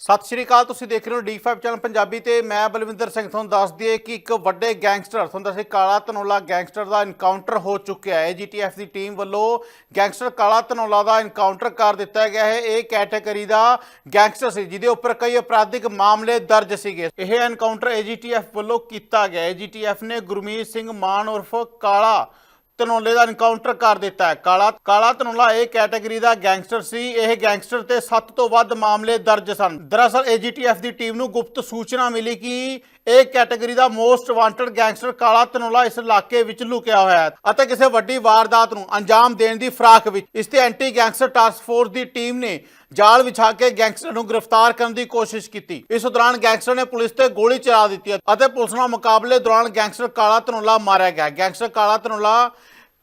ਸਤਿ ਸ਼੍ਰੀ ਅਕਾਲ, ਤੁਸੀਂ ਦੇਖ ਰਹੇ ਹੋ D5 ਚੈਨਲ ਪੰਜਾਬੀ ਤੇ ਮੈਂ ਬਲਵਿੰਦਰ ਸਿੰਘ ਤੁਹਾਨੂੰ ਦੱਸ ਦਈਏ ਕਿ ਇੱਕ ਵੱਡੇ ਗੈਂਗਸਟਰ, ਤੁਹਾਨੂੰ ਦੱਸੇ ਕਾਲਾ ਧਨੋਲਾ ਗੈਂਗਸਟਰ ਦਾ ਇਨਕਾਊਂਟਰ ਹੋ ਚੁੱਕਿਆ ਹੈ। ਜੀਟੀਐਫ ਦੀ ਟੀਮ ਵੱਲੋਂ ਗੈਂਗਸਟਰ ਕਾਲਾ ਧਨੋਲਾ ਦਾ ਇਨਕਾਊਂਟਰ ਕਰ ਦਿੱਤਾ ਗਿਆ ਹੈ। ਇਹ ਕੈਟਾਗਰੀ ਦਾ ਗੈਂਗਸਟਰ ਸੀ, ਜਿਹਦੇ ਉੱਪਰ ਕਈ ਅਪਰਾਧਿਕ ਮਾਮਲੇ ਦਰਜ ਸੀਗੇ। ਇਹ ਐਨਕਾਊਂਟਰ ਏਜੀਟੀਐਫ ਵੱਲੋਂ ਕੀਤਾ ਗਿਆ ਏਜੀਟੀਐਫ ਨੇ ਗੁਰਮੀਤ ਸਿੰਘ ਮਾਨ ਉਰਫ ਕਾਲਾ ਧਨੌਲੇ ਦਾ ਐਨਕਾਊਂਟਰ ਕਰ ਦਿੱਤਾ ਕਾਲਾ ਕਾਲਾ ਧਨੋਲਾ ਇਹ ਕੈਟਾਗਰੀ ਦਾ ਗੈਂਗਸਟਰ ਸੀ। ਇਹ ਗੈਂਗਸਟਰ ਤੇ 7 ਤੋਂ ਵੱਧ ਮਾਮਲੇ ਦਰਜ ਸਨ। ਦਰਅਸਲ ਏਜੀਟੀਐਫ ਦੀ ਟੀਮ ਨੂੰ ਗੁਪਤ ਸੂਚਨਾ ਮਿਲੀ ਕਿ ਇਹ ਕੈਟਾਗਰੀ ਦਾ most wanted gangster Kala Dhanaula ਇਸ ਇਲਾਕੇ ਵਿੱਚ ਲੁਕਿਆ ਹੋਇਆ ਹੈ ਅਤੇ ਕਿਸੇ ਵੱਡੀ ਵਾਰਦਾਤ ਨੂੰ ਅੰਜਾਮ ਦੇਣ ਦੀ ਫਰਾਕ ਵਿੱਚ ਇਸ ਤੇ ਐਂਟੀ ਗੈਂਗਸਟਰ ਟਾਸਕ ਫੋਰਸ ਦੀ ਟੀਮ ਨੇ ਜਾਲ ਵਿਛਾ ਕੇ ਗੈਂਗਸਟਰ ਨੂੰ ਗ੍ਰਿਫਤਾਰ ਕਰਨ ਦੀ ਕੋਸ਼ਿਸ਼ ਕੀਤੀ। ਇਸ ਦੌਰਾਨ ਗੈਂਗਸਟਰ ਨੇ ਪੁਲਿਸ ਤੇ ਗੋਲੀ ਚਲਾ ਦਿੱਤੀ ਅਤੇ ਪੁਲਿਸ ਨਾਲ ਮੁਕਾਬਲੇ ਦੌਰਾਨ ਗੈਂਗਸਟਰ ਕਾਲਾ ਧਨੌਲਾ ਮਾਰਿਆ ਗਿਆ। ਗੈਂਗਸਟਰ ਕਾਲਾ ਧਨੌਲਾ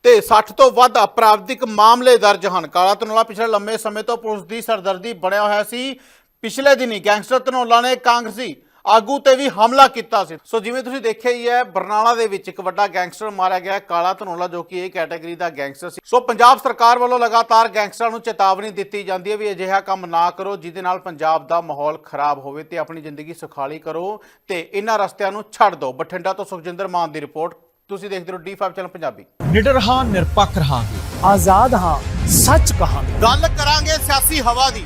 ਤੇ 60 ਤੋਂ ਵੱਧ ਅਪਰਾਧਿਕ ਮਾਮਲੇ ਦਰਜ ਹਨ। ਕਾਲਾ ਧਨੌਲਾ ਪਿਛਲੇ ਲੰਮੇ ਸਮੇਂ ਤੋਂ ਪੁਲਿਸ ਦੀ ਸਰਦਰਦੀ ਬਣਿਆ ਹੋਇਆ ਸੀ। ਪਿਛਲੇ ਦਿਨੀ ਗੈਂਗਸਟਰ ਧਨੌਲਾ ਨੇ ਕਾਂਗਰਸੀ ਆਗੂ ਤੇ ਵੀ ਹਮਲਾ ਕੀਤਾ ਸੀ। ਸੋ ਜਿਵੇਂ ਤੁਸੀਂ ਦੇਖਿਆ ਹੀ ਹੈ ਬਰਨਾਲਾ ਦੇ ਵਿੱਚ ਇੱਕ ਵੱਡਾ ਗੈਂਗਸਟਰ ਮਾਰਿਆ ਗਿਆ ਕਾਲਾ ਧਨੌਲਾ ਜੋ ਕਿ ਇਹ ਕੈਟਾਗਰੀ ਦਾ ਗੈਂਗਸਟਰ ਸੀ। ਸੋ ਪੰਜਾਬ ਸਰਕਾਰ ਵੱਲੋਂ ਲਗਾਤਾਰ ਗੈਂਗਸਟਰਾਂ ਨੂੰ ਚੇਤਾਵਨੀ ਦਿੱਤੀ ਜਾਂਦੀ ਹੈ ਵੀ ਅਜਿਹਾ ਕੰਮ ਨਾ ਕਰੋ ਜਿਹਦੇ ਨਾਲ ਪੰਜਾਬ ਦਾ ਮਾਹੌਲ ਖਰਾਬ ਹੋਵੇ ਤੇ ਆਪਣੀ ਜ਼ਿੰਦਗੀ ਸੁਖਾਲੀ ਕਰੋ ਤੇ ਇਹਨਾਂ ਰਸਤਿਆਂ ਨੂੰ ਛੱਡ ਦਿਓ। ਬਠਿੰਡਾ ਤੋਂ ਸੁਖਜਿੰਦਰ ਮਾਨ ਦੀ ਰਿਪੋਰਟ। ਤੁਸੀਂ ਦੇਖਦੇ ਰਹੋ D5 ਚੈਨਲ ਪੰਜਾਬੀ। ਨਿਡਰ ਹਾਂ ਨਿਰਪੱਖ ਰਹਾਂਗੇ। ਆਜ਼ਾਦ ਹਾਂ ਸੱਚ ਕਹਾਂਗੇ। ਗੱਲ ਕਰਾਂਗੇ ਸਿਆਸੀ ਹਵਾ ਦੀ।